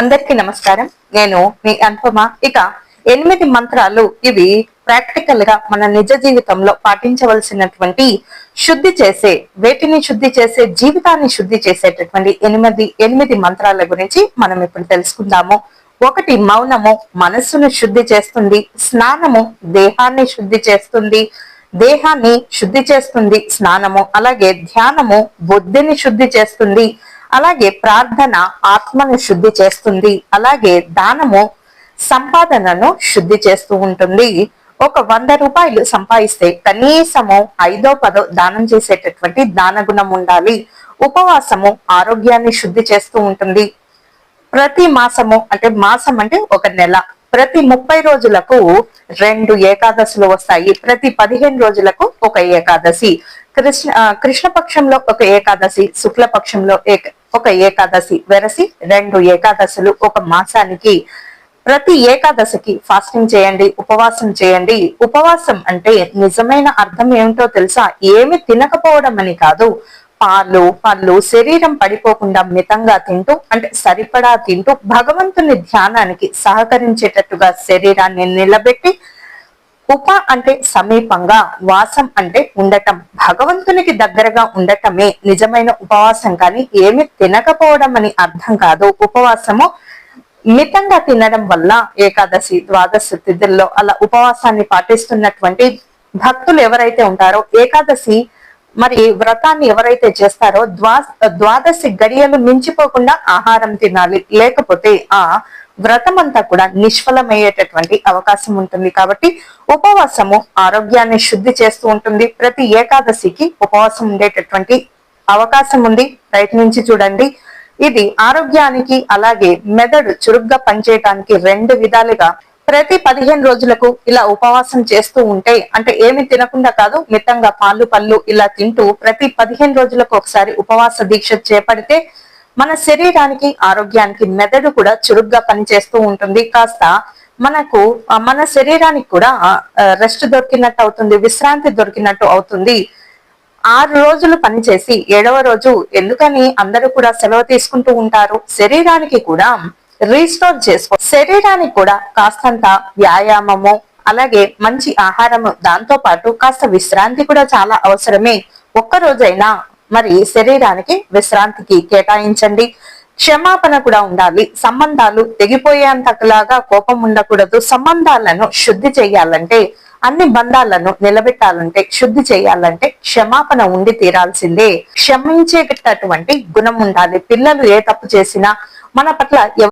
అందరికీ నమస్కారం. నేను మీ అనుపమ. ఇక ఎనిమిది మంత్రాలు ఇవి ప్రాక్టికల్గా మన నిజ జీవితంలో పాటించవలసినటువంటి శుద్ధి చేసే వేటిని శుద్ధి చేసే జీవితాన్ని శుద్ధి చేసేటటువంటి ఎనిమిది ఎనిమిది మంత్రాల గురించి మనం ఇప్పుడు తెలుసుకుందాము. ఒకటి మౌనము. మనస్సును శుద్ధి చేస్తుంది. స్నానము దేహాన్ని శుద్ధి చేస్తుంది. దేహాన్ని శుద్ధి చేస్తుంది స్నానము. అలాగే ధ్యానము బుద్ధిని శుద్ధి చేస్తుంది. అలాగే ప్రార్థన ఆత్మను శుద్ధి చేస్తుంది. అలాగే దానము సంపాదనను శుద్ధి చేస్తూ ఉంటుంది. ఒక వంద రూపాయలు సంపాదిస్తే కనీసము ఐదో పదో దానం చేసేటటువంటి దాన గుణం ఉండాలి. ఉపవాసము ఆరోగ్యాన్ని శుద్ధి చేస్తూ ఉంటుంది. ప్రతి మాసము అంటే మాసం అంటే ఒక నెల. ప్రతి ముప్పై రోజులకు రెండు ఏకాదశులు వస్తాయి. ప్రతి పదిహేను రోజులకు ఒక ఏకాదశి. కృష్ణ కృష్ణపక్షంలో ఒక ఏకాదశి శుక్లపక్షంలో ఏక- ఒక ఏకాదశి వెరసి రెండు ఏకాదశులు ఒక మాసానికి. ప్రతి ఏకాదశికి ఫాస్టింగ్ చేయండి ఉపవాసం చేయండి. ఉపవాసం అంటే నిజమైన అర్థం ఏమిటో తెలుసా? ఏమి తినకపోవడం అని కాదు. పాలు పళ్ళు శరీరం పడిపోకుండా మితంగా తింటూ అంటే సరిపడా తింటూ భగవంతుని ధ్యానానికి సహకరించేటట్టుగా శరీరాన్ని నిలబెట్టి ఉప అంటే సమీపంగా వాసం అంటే ఉండటం. భగవంతునికి దగ్గరగా ఉండటమే నిజమైన ఉపవాసం కానీ ఏమి తినకపోవడం అని అర్థం కాదు. ఉపవాసము మితంగా తినడం వల్ల ఏకాదశి ద్వాదశి తిథుల్లో అలా ఉపవాసాన్ని పాటిస్తున్నటువంటి భక్తులు ఎవరైతే ఉంటారో ఏకాదశి మరి వ్రతాన్ని ఎవరైతే చేస్తారో ద్వా ద్వాదశి గడియలు మించిపోకుండా ఆహారం తినాలి. లేకపోతే ఆ వ్రతం అంతా కూడా నిష్ఫలమయ్యేటటువంటి అవకాశం ఉంటుంది. కాబట్టి ఉపవాసము ఆరోగ్యాన్ని శుద్ధి చేస్తూ ఉంటుంది. ప్రతి ఏకాదశికి ఉపవాసం ఉండేటటువంటి అవకాశం ఉంది. ప్రయత్నించి చూడండి. ఇది ఆరోగ్యానికి అలాగే మెదడు చురుగ్గా పనిచేయటానికి రెండు విధాలుగా ప్రతి పదిహేను రోజులకు ఇలా ఉపవాసం చేస్తూ ఉంటే అంటే ఏమి తినకుండా కాదు మితంగా పాలు పళ్ళు ఇలా తింటూ ప్రతి పదిహేను రోజులకు ఒకసారి ఉపవాస దీక్ష చేపడితే మన శరీరానికి ఆరోగ్యానికి మెదడు కూడా చురుగ్గా పనిచేస్తూ ఉంటుంది. కాస్త మనకు మన శరీరానికి కూడా రెస్ట్ దొరికినట్టు అవుతుంది విశ్రాంతి దొరికినట్టు అవుతుంది. ఆరు రోజులు పనిచేసి ఏడవ రోజు ఎందుకని అందరూ కూడా సెలవు తీసుకుంటూ ఉంటారు? శరీరానికి కూడా రీస్టోర్ చేసుకో శరీరానికి కూడా కాస్తంత వ్యాయామము అలాగే మంచి ఆహారము దాంతో పాటు కాస్త విశ్రాంతి కూడా చాలా అవసరమే. ఒక్క రోజైనా మరి శరీరానికి విశ్రాంతికి కేటాయించండి. క్షమాపణ కూడా ఉండాలి. సంబంధాలు తెగిపోయేంతలాగా కోపం ఉండకూడదు. సంబంధాలను శుద్ధి చేయాలంటే అన్ని బంధాలను నిలబెట్టాలంటే శుద్ధి చేయాలంటే క్షమాపణ ఉండి తీరాల్సిందే. క్షమించేటటువంటి గుణం ఉండాలి. పిల్లలు ఏ తప్పు చేసినా మన పట్ల